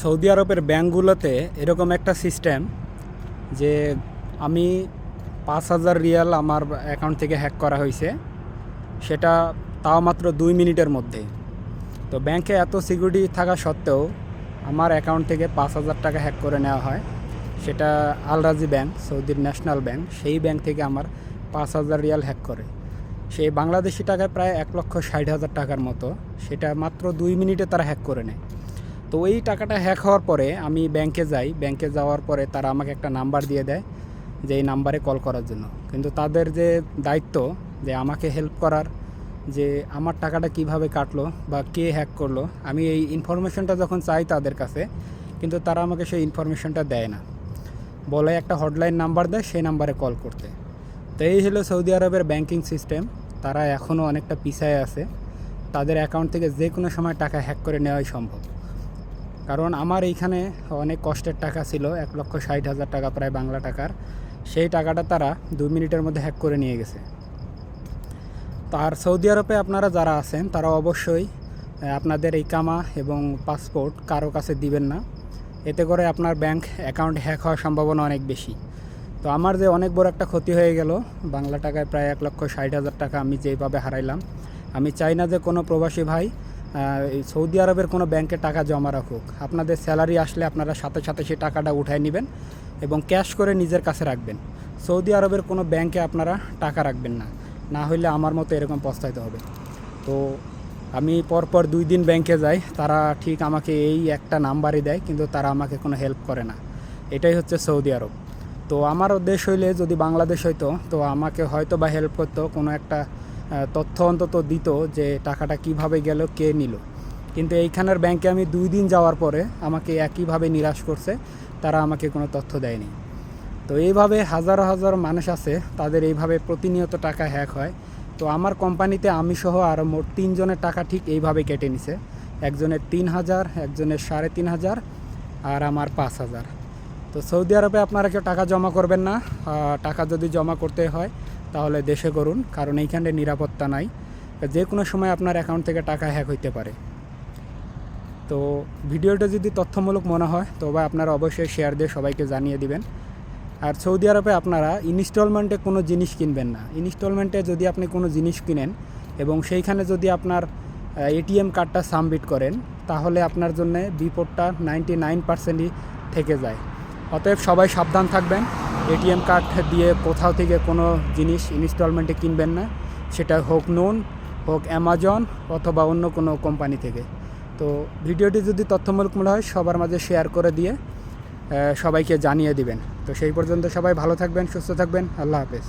Saudi আরবের ব্যাঙ্কগুলোতে এরকম একটা সিস্টেম যে আমি পাঁচ হাজার রিয়াল আমার অ্যাকাউন্ট থেকে হ্যাক করা হয়েছে। সেটা তাও মাত্র দুই মিনিটের মধ্যে। তো ব্যাংকে এত সিকিউরিটি থাকা সত্ত্বেও আমার অ্যাকাউন্ট থেকে পাঁচ হাজার টাকা হ্যাক করে নেওয়া হয়। সেটা আলরাজি ব্যাংক, সৌদির ন্যাশনাল ব্যাংক, সেই ব্যাংক থেকে আমার পাঁচ হাজার রিয়াল হ্যাক করে। সেই বাংলাদেশি টাকায় প্রায় এক লক্ষ ষাট হাজার টাকার মতো। সেটা মাত্র দুই মিনিটে তারা হ্যাক করে নেয়। তো এই টাকাটা হ্যাক হওয়ার পরে আমি ব্যাংকে যাই ব্যাংকে যাওয়ার পরে তারা আমাকে একটা নাম্বার দিয়ে দেয় যে এই নাম্বারে কল করার জন্য। কিন্তু তাদের যে দায়িত্ব যে আমাকে হেল্প করার, যে আমার টাকাটা কীভাবে কাটলো বা কে হ্যাক করল, আমি এই ইনফরমেশনটা যখন চাই তাদের কাছে, কিন্তু তারা আমাকে সেই ইনফরমেশনটা দেয় না। বলে একটা হটলাইন নাম্বার দেয়, সেই নাম্বারে কল করতে। তো এই হলো সৌদি আরবের ব্যাংকিং সিস্টেম তারা এখনও অনেকটা পিছায় আছে। তাদের অ্যাকাউন্ট থেকে যে কোনো সময় টাকা হ্যাক করে নেওয়াই সম্ভব। কারণ আমার এইখানে অনেক কষ্টের টাকা ছিল, এক লক্ষ ষাট হাজার টাকা প্রায় বাংলা টাকার। সেই টাকাটা তারা দুই মিনিটের মধ্যে হ্যাক করে নিয়ে গেছে। তার সৌদি আরবে আপনারা যারা আছেন, তারা অবশ্যই আপনাদের এই কামা এবং পাসপোর্ট কারও কাছে দিবেন না। এতে করে আপনার ব্যাংক অ্যাকাউন্ট হ্যাক হওয়ার সম্ভাবনা অনেক বেশি। তো আমার যে অনেক বড় একটা ক্ষতি হয়ে গেল, বাংলা টাকায় প্রায় এক লক্ষ ষাট হাজার টাকা আমি যেভাবে হারাইলাম। আমি চাই না যে কোনো প্রবাসী ভাই সৌদি আরবের কোনো ব্যাংকে টাকা জমা রাখুক। আপনাদের স্যালারি আসলে আপনারা সাথে সাথে সেই টাকাটা উঠায় নেবেন এবং ক্যাশ করে নিজের কাছে রাখবেন। সৌদি আরবের কোনো ব্যাংকে আপনারা টাকা রাখবেন না। না হলে আমার মতো এরকম পস্তাইতে হবে। তো আমি পরপর দুই দিন ব্যাংকে যাই, তারা ঠিক আমাকে এই একটা নাম্বারই দেয়, কিন্তু তারা আমাকে কোনো হেল্প করে না। এটাই হচ্ছে সৌদি আরব। তো আমারও দেশ হইলে যদি বাংলাদেশ হইতো, তো আমাকে হয়তো বা হেল্প করতো কোনো একটা তথ্য অন্তত দিত যে টাকাটা কীভাবে গেল, কে নিল। কিন্তু এইখানের ব্যাংকে আমি দুই দিন যাওয়ার পরে আমাকে একইভাবে নিরাশ করছে, তারা আমাকে কোনো তথ্য দেয়নি। তো এইভাবে হাজারো হাজার মানুষ আছে, তাদের এইভাবে প্রতিনিয়ত টাকা হ্যাক হয়। তো আমার কোম্পানিতে আমি সহ আরও মোট তিনজনের টাকা ঠিক এইভাবে কেটে নিছে। একজনের তিন হাজার, একজনের সাড়ে তিন হাজার আর আমার পাঁচ হাজার। তো সৌদি আরবে আপনারা কেউ টাকা জমা করবেন না। টাকা যদি জমা করতে হয় তাহলে দেশে করুন, কারণ এইখানে নিরাপত্তা নাই। যে কোনো সময় আপনার অ্যাকাউন্ট থেকে টাকা হ্যাক হইতে পারে। তো ভিডিওটা যদি তথ্যমূলক মনে হয়, তবে আপনারা অবশ্যই শেয়ার দিয়ে সবাইকে জানিয়ে দিবেন। আর সৌদি আরবে আপনারা ইনস্টলমেন্টে কোনো জিনিস কিনবেন না। ইনস্টলমেন্টে যদি আপনি কোনো জিনিস কিনেন এবং সেইখানে যদি আপনার এটিএম কার্ডটা সাবমিট করেন, তাহলে আপনার জন্য বিপদটা নাইনটি নাইন পার্সেন্টই থেকে যায়। অতএব সবাই সাবধান থাকবেন। এটিএম কার্ড দিয়ে কোথাও থেকে কোনো জিনিস ইনস্টলমেন্টে কিনবেন না। সেটা হোক নুন, হোক অ্যামাজন অথবা অন্য কোনো কোম্পানি থেকে। তো ভিডিওটি যদি তথ্যমূলক মনে হয়, সবার মাঝে শেয়ার করে দিয়ে সবাইকে জানিয়ে দিবেন। তো সেই পর্যন্ত সবাই ভালো থাকবেন, সুস্থ থাকবেন। আল্লাহ হাফেজ।